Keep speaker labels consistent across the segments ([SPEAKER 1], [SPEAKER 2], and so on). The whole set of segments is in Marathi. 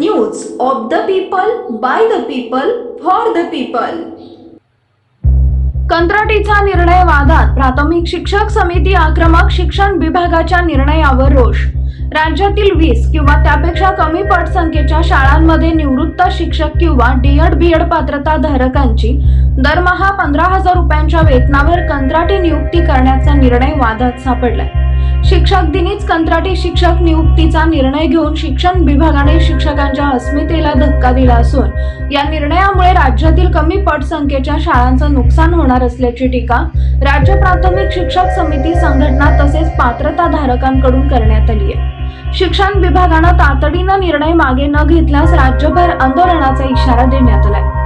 [SPEAKER 1] News of the people by the people for the people
[SPEAKER 2] कंत्राटीचा निर्णय वादात प्राथमिक शिक्षक समिती आक्रमक शिक्षण विभागाच्या निर्णयावर रोष. राज्यातील वीस किंवा त्यापेक्षा कमी पटसंख्येच्या शाळांमध्ये निवृत्त शिक्षक किंवा डीएड बीएड पात्रता धारकांची दरमहा पंधरा हजार रुपयांच्या वेतनावर कंत्राटी नियुक्ती करण्याचा निर्णय वादात सापडलाय. शिक्षक दिनीच कंत्राटी शिक्षक नियुक्तीचा निर्णय घेऊन शिक्षण विभागाने शिक्षकांच्या अस्मितेला धक्का दिला असून या निर्णयामुळे राज्यातील कमी पटसंख्येच्या शाळांचं नुकसान होणार असल्याची टीका राज्य प्राथमिक शिक्षक समिती संघटना तसेच पात्रता धारकांकडून करण्यात आली आहे. शिक्षण विभागानं तातडीनं निर्णय मागे न घेतल्यास राज्यभर आंदोलनाचा इशारा देण्यात आलाय.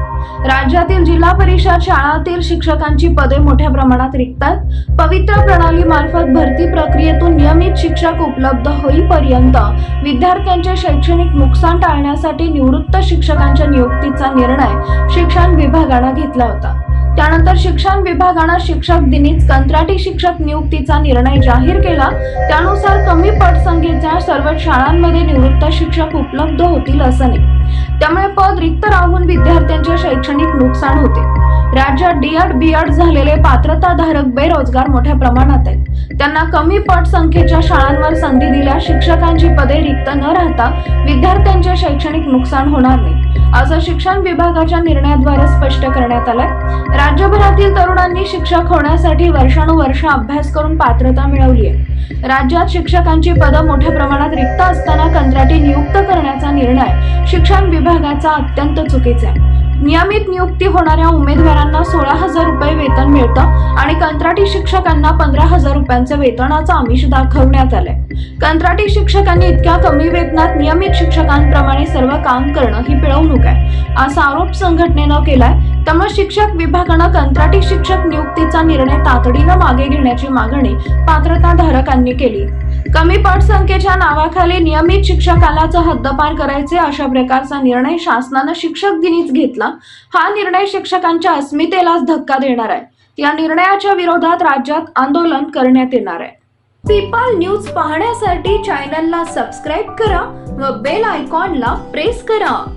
[SPEAKER 2] राज्यातील जिल्हा परिषद शाळातील शिक्षकांची पदे मोठ्या प्रमाणात रिक्त आहेत पवित्र प्रणाली मार्फत भरती प्रक्रियेतून नियमित शिक्षक उपलब्ध होईपर्यंत विद्यार्थ्यांचे शैक्षणिक नुकसान टाळण्यासाठी निवृत्त शिक्षकांच्या नियुक्तीचा निर्णय शिक्षण विभागानं घेतला होता. त्यानंतर शिक्षण विभागानं शिक्षक दिनीच कंत्राटी शिक्षक नियुक्तीचा निर्णय जाहीर केला. त्यानुसार कमी पटसंख्येच्या सर्व शाळांमध्ये निवृत्त शिक्षक उपलब्ध होतील असं नाही. त्यामुळे पद रिक्त राहून विद्यार्थ्यांचे शैक्षणिक नुकसान होते. राज्यात डीएड बीएड झालेले पात्रताधारक बेरोजगार मोठ्या प्रमाणात आहेत. त्यांना कमी पट संख्येच्या शाळांवर संधी दिल्या शिक्षकांची पदे रिक्त न राहता विद्यार्थ्यांचे शैक्षणिक नुकसान होणार नाही असं शिक्षण विभागाच्या निर्णयाद्वारे स्पष्ट करण्यात आलंय. राज्यभरातील तरुणांनी शिक्षक होण्यासाठी वर्षानुवर्ष अभ्यास करून पात्रता मिळवली आहे. राज्यात शिक्षकांची पदं मोठ्या प्रमाणात रिक्त असतात कंत्राटी नियुक्त करण्याचा निर्णय शिक्षण विभागाचा अत्यंत चुकीचा आहे. नियमित नियुक्ती होणाऱ्या उमेदवारांना सोळा हजार रुपये वेतन मिळतं आणि कंत्राटी शिक्षकांना पंधरा हजार रुपयांचं वेतनाचं आमिष दाखवण्यात आलंय. कंत्राटी शिक्षकांनी इतक्या कमी वेतनात नियमित शिक्षकांप्रमाणे सर्व काम करणं ही पिळवणूक आहे. असा आरोप संघटनेनं केलाय. त्यामुळे शिक्षक विभागानं कंत्राटी शिक्षक नियुक्तीचा निर्णय तातडीनं मागे घेण्याची मागणी पात्रताधारकांनी केली. कमी पटसंख्येच्या नावाखाली नियमित शिक्षकालाच हद्दपार करायचे अशा प्रकारचा निर्णय शासनानं शिक्षक दिनीच घेतला. हा निर्णय शिक्षकांच्या अस्मितेलाच धक्का देणार आहे. या निर्णयाच्या विरोधात राज्यात आंदोलन करण्यात येणार आहे.
[SPEAKER 1] पीपल न्यूज पाहण्यासाठी चॅनलला सबस्क्राईब करा व बेल आयकॉनला प्रेस करा.